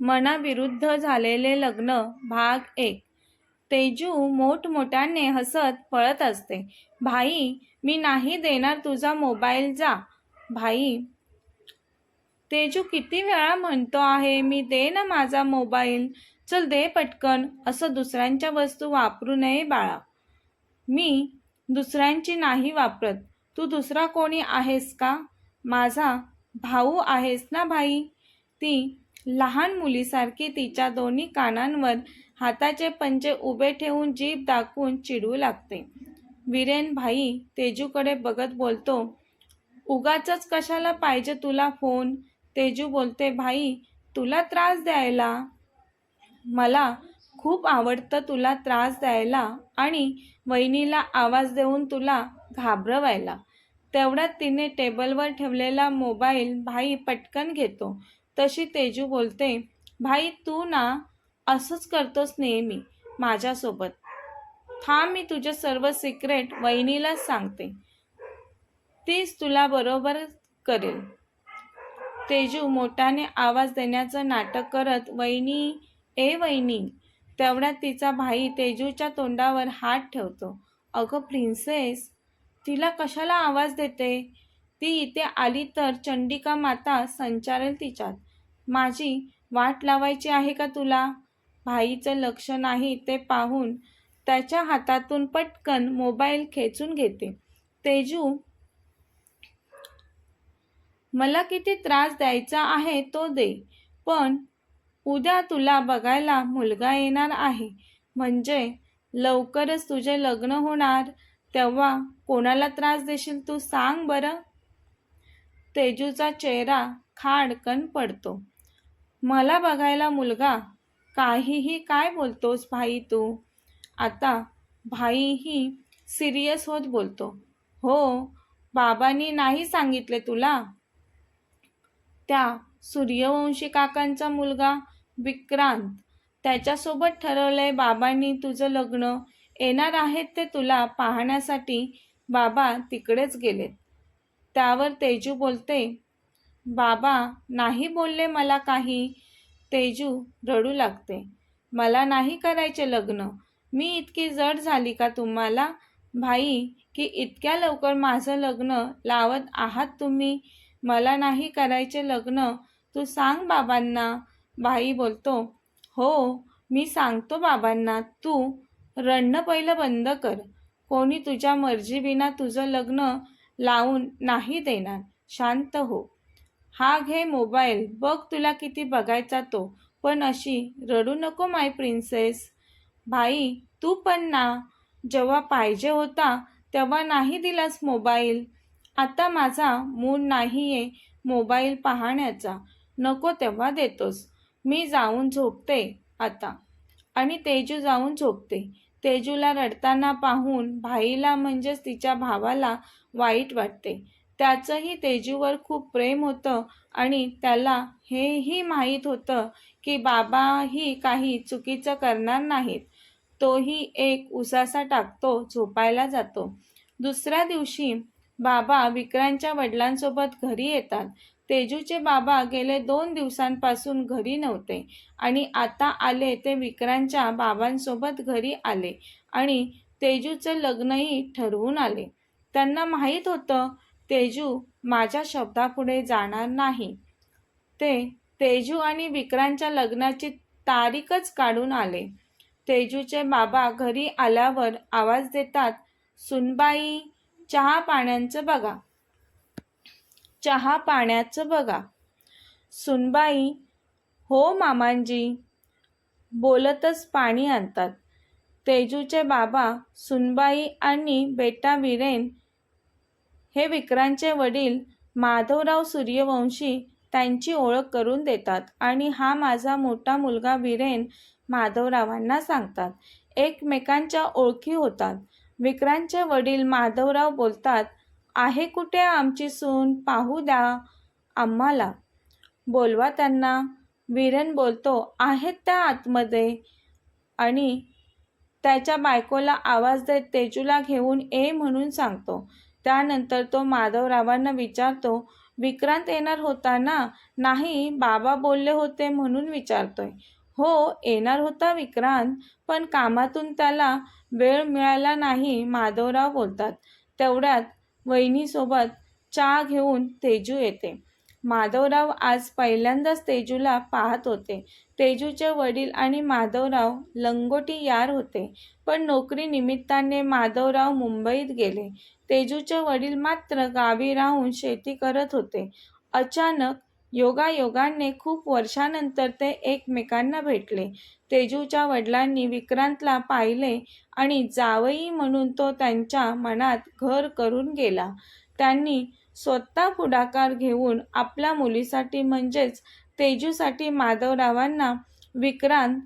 मनाविरुद्ध झालेले लग्न भाग एक. तेजू मोठमोठ्याने हसत पळत असते. भाई मी नाही देणार तुझा मोबाईल जा. भाई तेजू किती वेळा म्हणतो आहे मी दे ना माझा मोबाईल. चल दे पटकन असं दुसऱ्यांच्या वस्तू वापरू नये बाळा. मी दुसऱ्यांची नाही वापरत. तू दुसरा कोणी आहेस का? माझा भाऊ आहेस ना भाई? ती लहान मुलीसारखी तिच्या दोन्ही कानांवर हाताचे पंजे उभे ठेवून जीभ दाखवून चिडवू लागते. विरेन भाई तेजूकडे बघत बोलतो उगाच कशाला पाहिजे तुला फोन? तेजू बोलते भाई तुला त्रास द्यायला? मला खूप आवडतं तुला त्रास द्यायला आणि वहिनीला आवाज देऊन तुला घाबरवायला. तेवढ्यात तिने टेबलवर ठेवलेला मोबाईल भाई पटकन घेतो. तशी तेजू बोलते भाई तू ना असंच करतोस नेहमी माझ्यासोबत. थांब मी तुझे सर्व सिक्रेट वहिनीलाच सांगते. तीच तुला बरोबर करेल. तेजू मोठ्याने आवाज देण्याचं नाटक करत वहिनी ए वहिनी. तेवढ्यात तिचा भाई तेजूच्या तोंडावर हात ठेवतो. अगं प्रिन्सेस तिला कशाला आवाज देते? ती इथे आली तर चंडिका माता संचारेल तिच्यात. माझी वाट लावायची आहे का तुला? भाईचं लक्ष नाही ते पाहून त्याच्या हातातून पटकन मोबाईल खेचून घेते. तेजू मला किती त्रास द्यायचा आहे तो दे पण उद्या तुला बघायला मुलगा येणार आहे. म्हणजे लवकरच तुझे लग्न होणार तेव्हा कोणाला त्रास देशील तू सांग बरं? तेजूचा चेहरा खाडकन पडतो. मला बघायला मुलगा. काहीही काय बोलतोस भाई तू? आता भाईही सिरियस होत बोलतो. हो बाबांनी नाही सांगितले तुला? त्या सूर्यवंशी काकांचा मुलगा विक्रांत त्याच्यासोबत ठरवलंय बाबांनी तुझं लग्न. येणार आहेत ते तुला पाहण्यासाठी बाबा तिकडेच गेलेत. त्यावर तेजू बोलते बाबा नाही बोलले मला काही. तेजू रडू लागते. मला नाही करायचे लग्न. मी इतकी जड झाली का तुम्हाला? भाई की इतक्या लवकर माझं लग्न लावत आहात तुम्ही? मला नाही करायचे लग्न. तू सांग बाबांना. भाई बोलतो हो मी सांगतो बाबांना. तू रडणं पहिलं बंद कर. कोणी तुझ्या मर्जीविना तुझं लग्न लावून नाही देणार. शांत हो. हा घे मोबाईल बघ तुला किती बघायचा तो. पण अशी रडू नको माय प्रिन्सेस. भाई तू पण ना. जेव्हा पाहिजे होता तेव्हा नाही दिलास मोबाईल. आता माझा मूड नाही आहे मोबाईल पाहण्याचा. नको तेव्हा देतोस. मी जाऊन झोपते आता. आणि तेजू जाऊन झोपते. तेजूला रडताना पाहून भाईला म्हणजेच तिच्या भावाला वाईट वाटते. त्याचंही तेजूवर खूप प्रेम होतं आणि त्याला हेही माहीत होतं की बाबाही काही चुकीचं करणार नाहीत. तोही एक उसासा टाकतो झोपायला जातो. दुसऱ्या दिवशी बाबा विक्रांतच्या वडिलांसोबत घरी येतात. तेजूचे बाबा गेले दोन दिवसांपासून घरी नव्हते आणि आता आले ते विक्रांतच्या बाबांसोबत घरी आले आणि तेजूचं लग्नही ठरवून आले. त्यांना माहीत होतं तेजू माझ्या शब्दापुढे जाणार नाही. ते तेजू आणि विक्रांतच्या लग्नाची तारीखच काढून आले. तेजूचे बाबा घरी आल्यावर आवाज देतात सुनबाई चहा पाण्याचं बघा. चहा पाण्याचं बघा. सुनबाई हो मामांजी. बोलतच पाणी आणतात. तेजूचे बाबा सुनबाई आणि बेटा विरेन हे विक्रांतचे वडील माधवराव सूर्यवंशी त्यांची ओळख करून देतात आणि हा माझा मोठा मुलगा विरेन माधवरावांना सांगतात. एकमेकांच्या ओळखी होतात. विक्रांतचे वडील माधवराव बोलतात आहे कुठे आमची सून? पाहू द्या आम्हाला. बोलवा त्यांना. विरेन बोलतो आहेत त्या आतमध्ये. आणि त्याच्या बायकोला आवाज देत तेजूला घेऊन ये म्हणून सांगतो. त्यानंतर तो माधवरावांना विचारतो विक्रांत येणार होता ना? नाही बाबा बोलले होते म्हणून विचारतोय. हो येणार होता विक्रांत पण कामातून त्याला वेळ मिळाला नाही माधवराव बोलतात. तेवढ्यात वहिनीसोबत चहा घेऊन तेजू येते. माधवराव आज पहिल्यांदाच तेजूला पाहत होते. तेजूचे वडील आणि माधवराव लंगोटी यार होते. पण नोकरी निमित्ताने माधवराव मुंबईत गेले. तेजूचे वडील मात्र गावी राहून शेती करत होते. अचानक योगायोगाने खूप वर्षानंतर ते एकमेकांना भेटले. तेजूच्या वडिलांनी विक्रांतला पाहिले आणि जावई म्हणून तो त्यांच्या मनात घर करून गेला. त्यांनी स्वतः पुढाकार घेऊन आपल्या मुलीसाठी म्हणजेच तेजूसाठी माधवरावांना विक्रांत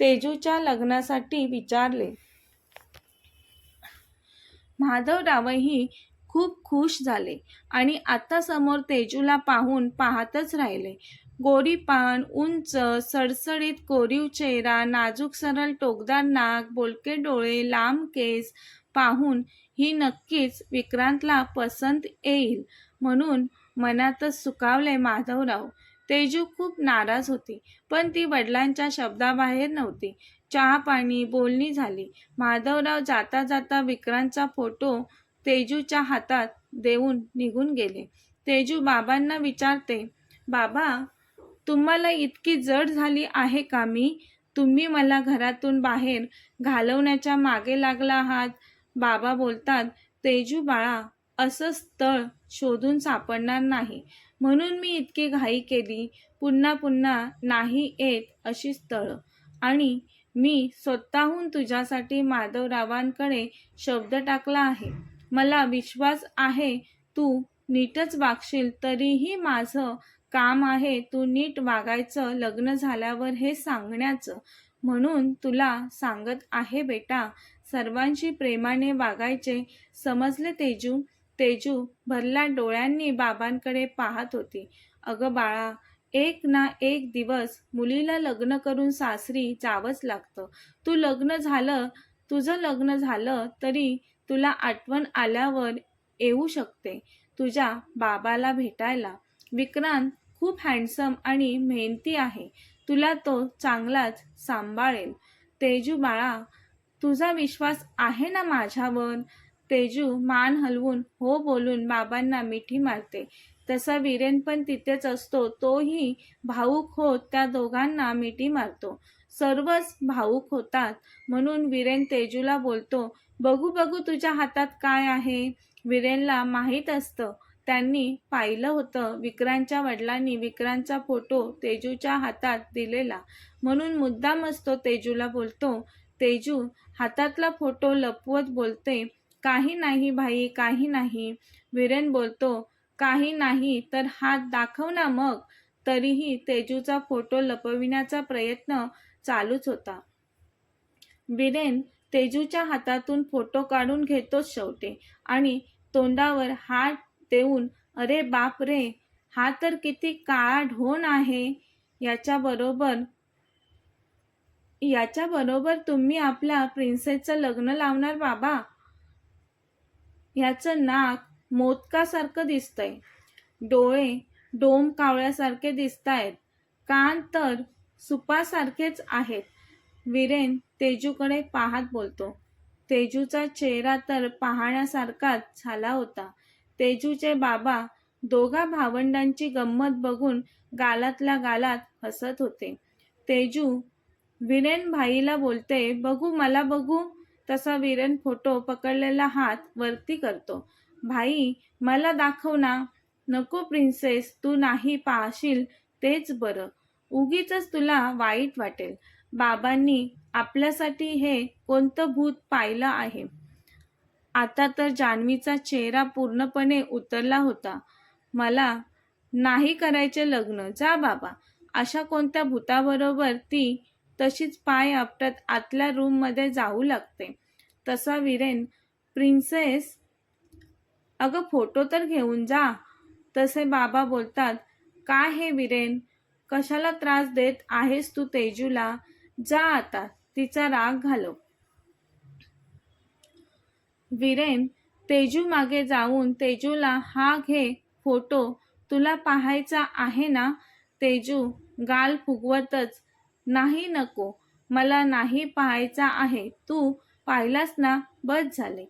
तेजूच्या लग्नासाठी विचारले. माधवरावही खूप खुश झाले आणि आता समोर तेजूला पाहून पाहतच राहिले. गोरीपान उंच सडसडीत कोरीव चेहरा नाजूक सरळ टोकदार नाक बोलके डोळे लांब केस पाहून ही नक्कीच विक्रांतला पसंत येईल म्हणून मनातच सुकावले माधवराव. तेजू खूप नाराज होती पण ती वडिलांच्या शब्दाबाहेर नव्हती. चहा पाणी बोलणी झाली. माधवराव जाता जाता विक्रांतचा फोटो तेजूच्या हातात देऊन निघून गेले. तेजू बाबांना विचारते बाबा तुम्हाला इतकी जड झाली आहे का मी? तुम्ही मला घरातून बाहेर घालवण्याच्या मागे लागला आहात. बाबा बोलतात तेजू बाळा असं स्थळ शोधून सापडणार नाही. म्हणून मी इतकी घाई केली पुन्हा पुन्हा नाही येत अशी स्थळं. आणि मी स्वतःहून तुझ्यासाठी माधवरावांकडे शब्द टाकला आहे. मला विश्वास आहे तू नीटच वागशील तरीही माझं काम आहे तू नीट वागायचं लग्न झाल्यावर हे सांगण्याचं. म्हणून तुला सांगत आहे बेटा सर्वांशी प्रेमाने वागायचे. समजले तेजू? तेजू भरल्या डोळ्यांनी बाबांकडे पाहत होती. अगं बाळा एक ना एक दिवस मुलीला लग्न करून सासरी जावंच लागतं. तू लग्न झालं तुझं लग्न झालं तरी तुला आठवण आल्यावर येऊ शकते तुझ्या बाबाला भेटायला. विक्रांत खूप हँडसम आणि मेहनती आहे. तुला तो चांगलाच सांभाळेल. तेजू बाळा तुझा विश्वास आहे ना माझ्यावर? तेजू मान हलवून हो बोलून बाबांना मिठी मारते. तसा वीरेन पण तिथेच असतो तोही भाऊक होत त्या दोघांना मिठी मारतो. सर्वच भाऊक होतात म्हणून वीरेन तेजूला बोलतो बघू बघू तुझ्या हातात काय आहे? वीरेनला माहीत असतं त्यांनी पाहिलं होतं विक्रांतच्या वडिलांनी विक्रांतचा फोटो तेजूच्या हातात दिलेला. म्हणून मुद्दाम असतो तेजूला बोलतो तेजू हातातला फोटो लपवत बोलते काही नाही भाई काही नाही. वीरेन बोलतो काही नाही तर हात दाखव ना मग. तरीही तेजूचा फोटो लपविण्याचा प्रयत्न चालूच होता. वीरेन तेजूच्या हातातून फोटो काढून घेतोच शेवटे आणि तोंडावर हात देऊन अरे बाप रे हा तर किती काळा ढोण आहे. याच्याबरोबर याच्याबरोबर तुम्ही आपल्या प्रिन्सेसचं लग्न लावणार बाबा. ह्याचं नाक मोदकासारखं दिसतंय. डोळे डोम कावळ्यासारखे दिसतायत. कान तर सुपासारखेच आहेत. विरेन तेजूकडे पाहत बोलतो. तेजूचा चेहरा तर पाहण्यासारखाच झाला होता. तेजूचे बाबा दोघा भावंडांची गंमत बघून गालातल्या गालात हसत होते. तेजू विरेन भाईला बोलते बघू मला बघू तसा वीरन फोटो पकडलेला हात वरती करतो. भाई मला दाखव ना. नको प्रिन्सेस तू नाही पाहशील तेच बरं. उगीच तुला वाईट वाटेल. बाबांनी आपल्यासाठी हे कोणतं भूत पाहिलं आहे आता तर जान्हवीचा चेहरा पूर्णपणे उतरला होता. मला नाही करायचे लग्न. जा बाबा. अशा कोणत्या भूताबरोबर ती तशीच पाय आपटत आतल्या रूममध्ये जाऊ लागते. तसा विरेन. प्रिन्सेस अगं फोटो तर घेऊन जा. तसे बाबा बोलतात काय हे विरेन? कशाला त्रास देत आहेस तू तेजूला? जा आता. तिचा राग घालव. विरेन तेजू मागे जाऊन तेजूला हा घे फोटो तुला पाहायचा आहे ना? तेजू गाल फुगवतच. नाही नको. मला नाही पाहायचा आहे. तू पाहिलास ना बस झाले.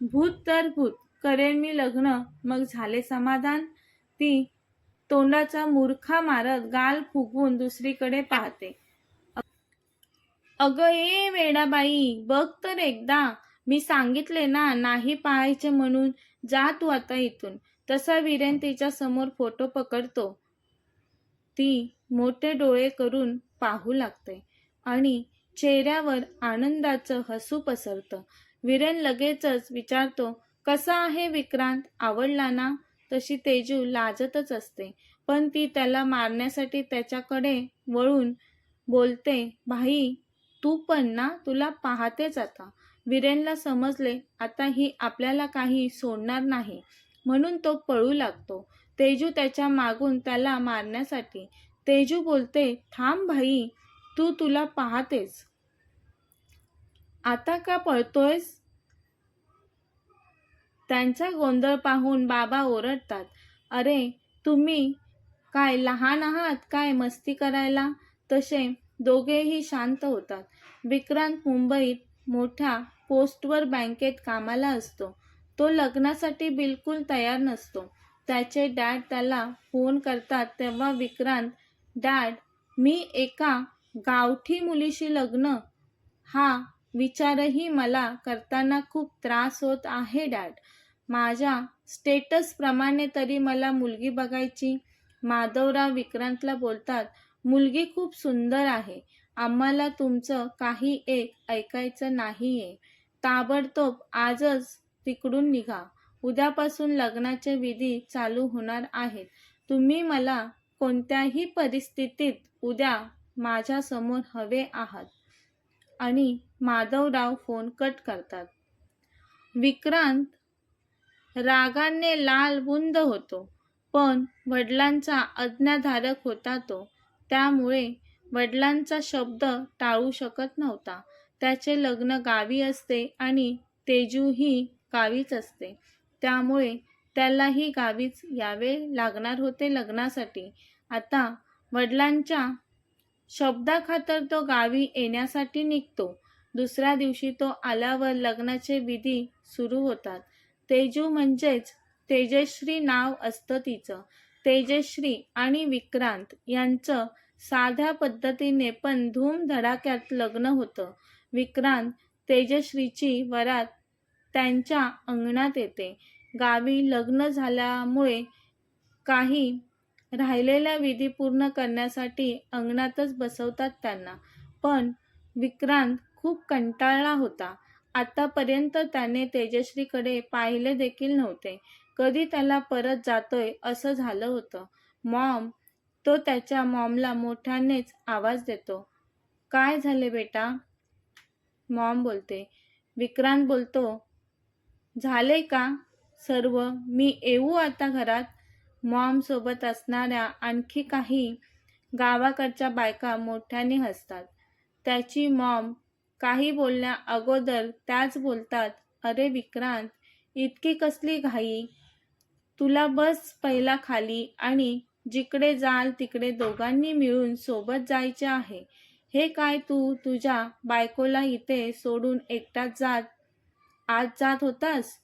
भूत तर भूत करेन मी लग्न मग झाले समाधान. ती तोंडाचा मूर्खा मारत गाल फुगवून दुसरीकडे पाहते. अगं ए वेडाबाई बघ तर एकदा. मी सांगितले ना नाही पाहायचे म्हणून. जा तू आता इथून. तसा वीरेन तिच्या समोर फोटो पकडतो. ती मोठे डोळे करून पाहू लागते. आणि चेहऱ्यावर आनंदाचं हसू पसरतं. विरेन लगेचच विचारतो कसा आहे विक्रांत? आवडला ना? तशी तेजू लाजतच असते. पण ती त्याला मारण्यासाठी त्याच्याकडे वळून बोलते भाई तू पण ना तुला पाहतेच आता. विरेनला समजले आता ही आपल्याला काही सोडणार नाही. म्हणून तो पळू लागतो. तेजू त्याच्या मागून त्याला मारण्यासाठी. तेजू बोलते थांब भाई तू तुला पाहतेस. आता का पळतोयस? त्यांचा गोंधळ पाहून बाबा ओरडतात. अरे तुम्ही काय लहान आहात? काय मस्ती करायला? तसे दोघेही शांत होतात. विक्रांत मुंबईत मोठ्या पोस्टवर बँकेत कामाला असतो. तो लग्नासाठी बिलकुल तयार नसतो. त्याचे डॅड त्याला फोन करतात तेव्हा विक्रांत डॅड मी एका गावठी मुलीशी लग्न? हा विचारही मला करताना खूप त्रास होत आहे डॅड. माझ्या स्टेटसप्रमाणे तरी मला मुलगी बघायची. माधवराव विक्रांतला बोलतात मुलगी खूप सुंदर आहे. आम्हाला तुमचं काही एक ऐकायचं नाही आहे ताबडतोब आजच तिकडून निघा. उद्यापासून लग्नाचे विधी चालू होणार आहेत. तुम्ही मला कोणत्याही परिस्थितीत उद्या माझ्यासमोर हवे आहात. आणि माधवराव फोन कट करतात. विक्रांत रागाने लाल बुंद होतो. पण वडिलांचा आज्ञाधारक होता तो. त्यामुळे वडिलांचा शब्द टाळू शकत नव्हता. त्याचे लग्न गावी असते आणि तेजूही गावीच असते. त्यामुळे त्यालाही गावीच यावे लागणार होते लग्नासाठी. आता वडिलांच्या शब्दाखातर तो गावी येण्यासाठी निघतो. दुसऱ्या दिवशी तो आल्यावर लग्नाचे विधी सुरू होतात. तेजू म्हणजेच तेजश्री नाव असतं तिचं. तेजश्री आणि विक्रांत यांचं साध्या पद्धतीने पण धूमधडाक्यात लग्न होतं. विक्रांत तेजश्रीची वरात त्यांच्या अंगणात येते. गावी लग्न झाल्यामुळे काही राहिलेल्या विधी पूर्ण करण्यासाठी अंगणातच बसवतात त्यांना. पण विक्रांत खूप कंटाळला होता. आतापर्यंत त्याने तेजश्रीकडे पाहिले देखील नव्हते. कधी त्याला परत जातोय असं झालं होतं. मॉम तो त्याच्या मॉमला मोठ्यानेच आवाज देतो. काय झाले बेटा? मॉम बोलते. विक्रांत बोलतो झाले का? सर्व? मी येऊ आता घरात? मॉमसोबत असणाऱ्या आणखी काही गावाकडच्या बायका मोठ्याने हसतात. त्याची मॉम काही बोलण्या अगोदर त्याच बोलतात अरे विक्रांत इतकी कसली घाई. तुला बस पहिला खाली आणि जिकडे जाल तिकडे दोघांनी मिळून सोबत जायचे आहे. हे काय तू तुझ्या बायकोला इथे सोडून एकटाच जात आज जात होतास?